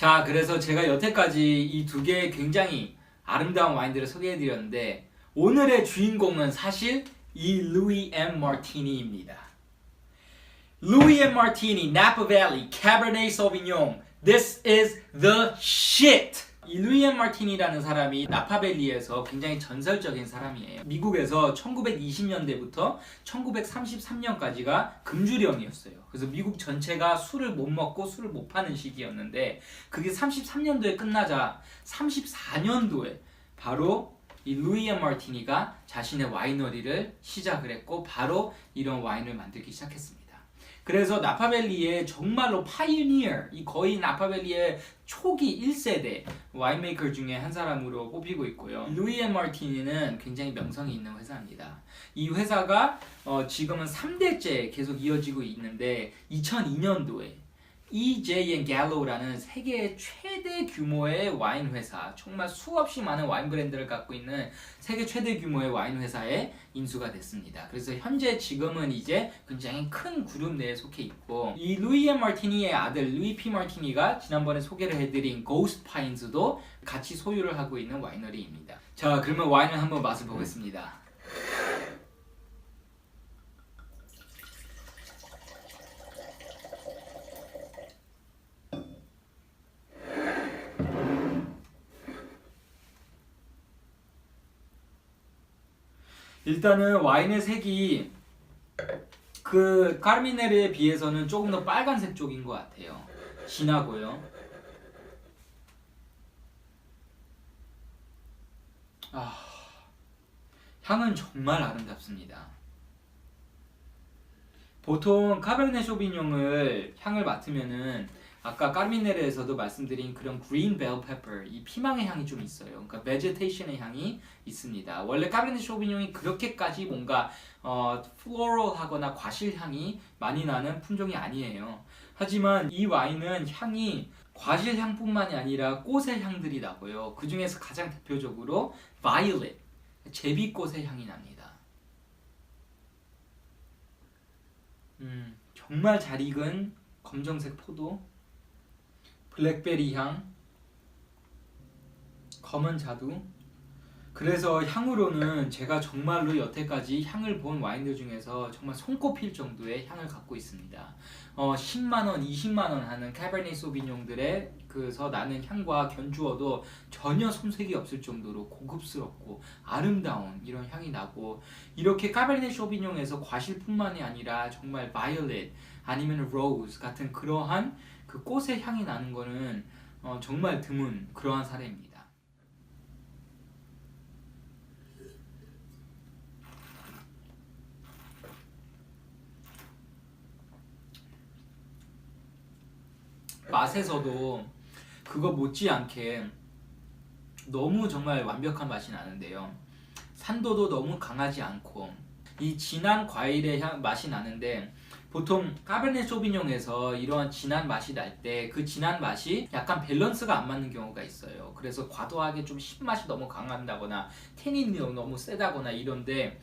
자, 그래서 제가 여태까지 이 두 개의 굉장히 아름다운 와인들을 소개해드렸는데 오늘의 주인공은 사실 이 루이 엠 마티니입니다. 루이 엠 마티니, Napa Valley, Cabernet Sauvignon. This is the shit. 이 루이 엠 마티니라는 사람이 나파밸리에서 굉장히 전설적인 사람이에요. 미국에서 1920년대부터 1933년까지가 금주령이었어요. 그래서 미국 전체가 술을 못 먹고 술을 못 파는 시기였는데 그게 33년도에 끝나자 34년도에 바로 이 루이 엠 마티니가 자신의 와이너리를 시작을 했고 바로 이런 와인을 만들기 시작했습니다. 그래서 나파밸리의 정말로 파이니어, 이 거의 나파밸리의 초기 1세대 와인메이커 중에 한 사람으로 꼽히고 있고요. 루이 앤 마티니는 굉장히 명성이 있는 회사입니다. 이 회사가 어, 지금은 3대째 계속 이어지고 있는데 2002년도에 EJ Gallo라는 세계 최대 규모의 와인 회사, 정말 수없이 많은 와인 브랜드를 갖고 있는 세계 최대 규모의 와인 회사에 인수가 됐습니다. 그래서 현재 지금은 이제 굉장히 큰 그룹 내에 속해 있고 이 루이 앤 마티니의 아들 루이 피 마티니가 지난번에 소개를 해드린 고스트 파인즈도 같이 소유를 하고 있는 와이너리입니다. 자, 그러면 와인을 한번 맛을 보겠습니다. 일단은 와인의 색이 그 까르미네르에 비해서는 조금 더 빨간색 쪽인 것 같아요. 진하고요. 아, 향은 정말 아름답습니다. 보통 카베르네 쇼비뇽을 향을 맡으면은 아까 까르미네르에서도 말씀드린 그런 그린 벨 페퍼 이 피망의 향이 좀 있어요. 그러니까 베제테이션의 향이 있습니다. 원래 까베르네 쇼비뇽이 그렇게까지 뭔가 어 플로럴하거나 과실 향이 많이 나는 품종이 아니에요. 하지만 이 와인은 향이 과실 향뿐만이 아니라 꽃의 향들이 나고요. 그 중에서 가장 대표적으로 바이올렛 제비꽃의 향이 납니다. 음, 정말 잘 익은 검정색 포도 블랙베리 향, 검은 자두. 그래서 향으로는 제가 정말로 여태까지 향을 본 와인들 중에서 정말 손꼽힐 정도의 향을 갖고 있습니다. 어, 10만 원, 20만 원 하는 카베르네 소비뇽들의 그서 나는 향과 견주어도 전혀 손색이 없을 정도로 고급스럽고 아름다운 이런 향이 나고 이렇게 카베르네 쇼비뇽에서 과실뿐만이 아니라 정말 바이올렛 아니면 로즈 같은 그러한 그 꽃의 향이 나는 거는 어, 정말 드문 그러한 사례입니다. 맛에서도 그거 못지않게 너무 정말 완벽한 맛이 나는데요. 산도도 너무 강하지 않고 이 진한 과일의 향 맛이 나는데 보통 까베르네 소비뇽에서 이러한 진한 맛이 날 때 그 진한 맛이 약간 밸런스가 안 맞는 경우가 있어요. 그래서 과도하게 좀 신맛이 너무 강한다거나 테닌이 너무 세다거나 이런데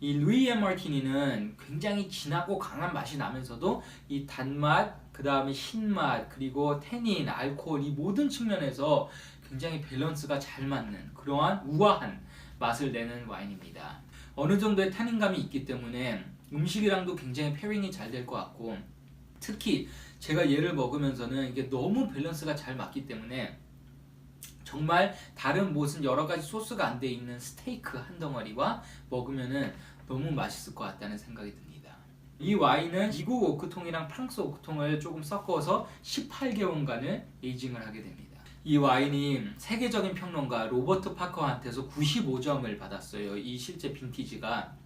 이 루이 엠 마티니는 굉장히 진하고 강한 맛이 나면서도 이 단맛, 그 다음에 신맛, 그리고 테닌, 알코올 이 모든 측면에서 굉장히 밸런스가 잘 맞는 그러한 우아한 맛을 내는 와인입니다. 어느 정도의 타닌감이 있기 때문에 음식이랑도 굉장히 페링이 잘 될 것 같고 특히 제가 얘를 먹으면서는 이게 너무 밸런스가 잘 맞기 때문에 정말 다른 무슨 여러 가지 소스가 안 돼 있는 스테이크 한 덩어리와 먹으면은 너무 맛있을 것 같다는 생각이 듭니다. 이 와인은 미국 오크통이랑 프랑스 오크통을 조금 섞어서 18개월간을 에이징을 하게 됩니다. 이 와인이 세계적인 평론가 로버트 파커한테서 95점을 받았어요. 이 실제 빈티지가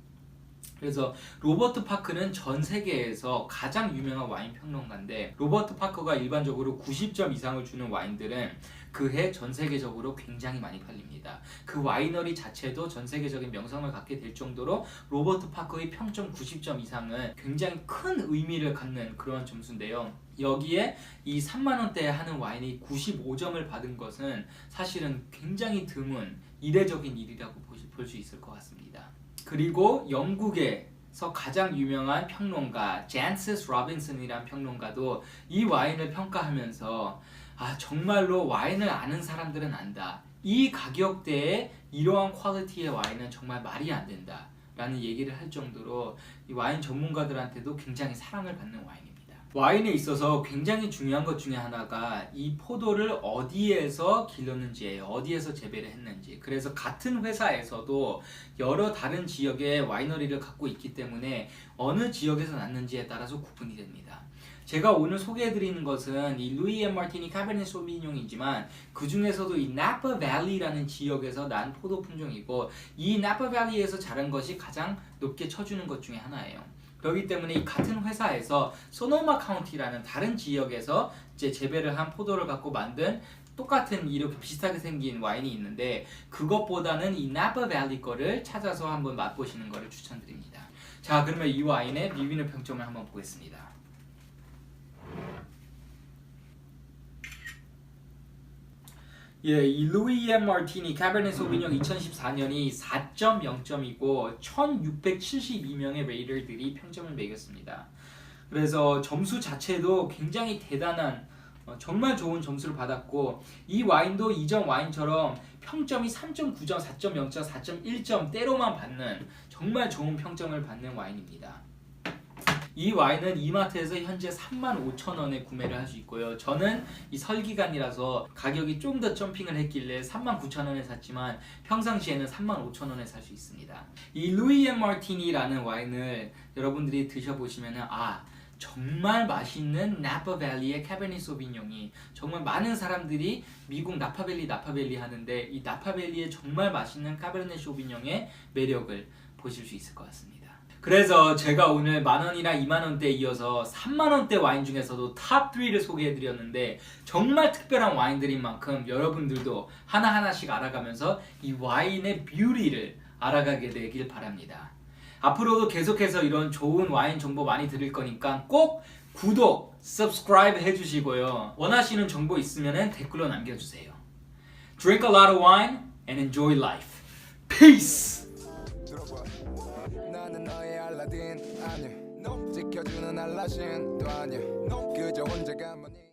그래서 로버트 파크는 전 세계에서 가장 유명한 와인 평론가인데 로버트 파커가 일반적으로 90점 이상을 주는 와인들은 그해 전 세계적으로 굉장히 많이 팔립니다. 그 와이너리 자체도 전 세계적인 명성을 갖게 될 정도로 로버트 파커의 평점 90점 이상은 굉장히 큰 의미를 갖는 그런 점수인데요. 여기에 이 3만 원대에 하는 와인이 95점을 받은 것은 사실은 굉장히 드문 이례적인 일이라고 볼 수 있을 것 같습니다. 그리고 영국에서 가장 유명한 평론가 잔시스 로빈슨이란 평론가도 이 와인을 평가하면서 아 정말로 와인을 아는 사람들은 안다. 이 가격대에 이러한 퀄리티의 와인은 정말 말이 안 된다. 라는 얘기를 할 정도로 이 와인 전문가들한테도 굉장히 사랑을 받는 와인입니다. 와인에 있어서 굉장히 중요한 것 중에 하나가 이 포도를 어디에서 길렀는지예요. 어디에서 재배를 했는지. 그래서 같은 회사에서도 여러 다른 지역의 와이너리를 갖고 있기 때문에 어느 지역에서 났는지에 따라서 구분이 됩니다. 제가 오늘 소개해드리는 것은 이 루이 앤 마티니 카베르네 소비뇽이지만 그 중에서도 이 나파 밸리라는 지역에서 난 포도 품종이고 이 나파 밸리에서 자란 것이 가장 높게 쳐주는 것 중에 하나예요. 그렇기 때문에 이 같은 회사에서 소노마 카운티라는 다른 지역에서 이제 재배를 한 포도를 갖고 만든 똑같은 이렇게 비슷하게 생긴 와인이 있는데 그것보다는 이 나파 밸리 거를 찾아서 한번 맛보시는 거를 추천드립니다. 자, 그러면 이 와인의 리뷰는 평점을 한번 보겠습니다. 예, 이 루이 앤 마티니 카베르네 소비뇽 2014년이 4.0점이고 1672명의 레이더들이 평점을 매겼습니다. 그래서 점수 자체도 굉장히 대단한 어, 정말 좋은 점수를 받았고 이 와인도 이전 와인처럼 평점이 3.9점, 4.0점, 4.1점 때로만 받는 정말 좋은 평점을 받는 와인입니다. 이 와인은 이마트에서 현재 35,000원에 구매를 할 수 있고요. 저는 이 설기간이라서 가격이 좀 더 점핑을 했길래 39,000원에 샀지만 평상시에는 35,000원에 살 수 있습니다. 이 루이 앤 마티니라는 와인을 여러분들이 드셔보시면 아 정말 맛있는 나파 밸리의 카베르네 소비뇽이 정말 많은 사람들이 미국 나파밸리 나파밸리 하는데 이 나파밸리의 정말 맛있는 카베르네 소비뇽의 매력을 보실 수 있을 것 같습니다. 그래서 제가 오늘 만 원이나 2만 원대 이어서 3만 원대 와인 중에서도 탑 3를 소개해 드렸는데 정말 특별한 와인들인 만큼 여러분들도 하나하나씩 알아가면서 이 와인의 뷰티를 알아가게 되길 바랍니다. 앞으로도 계속해서 이런 좋은 와인 정보 많이 드릴 거니까 꼭 구독, subscribe 해주시고요. 원하시는 정보 있으면 댓글로 남겨주세요. Drink a lot of wine and enjoy life. Peace! 알라딘 아니야 지켜주는 알라신 또 아니야. 그저 혼자 가만이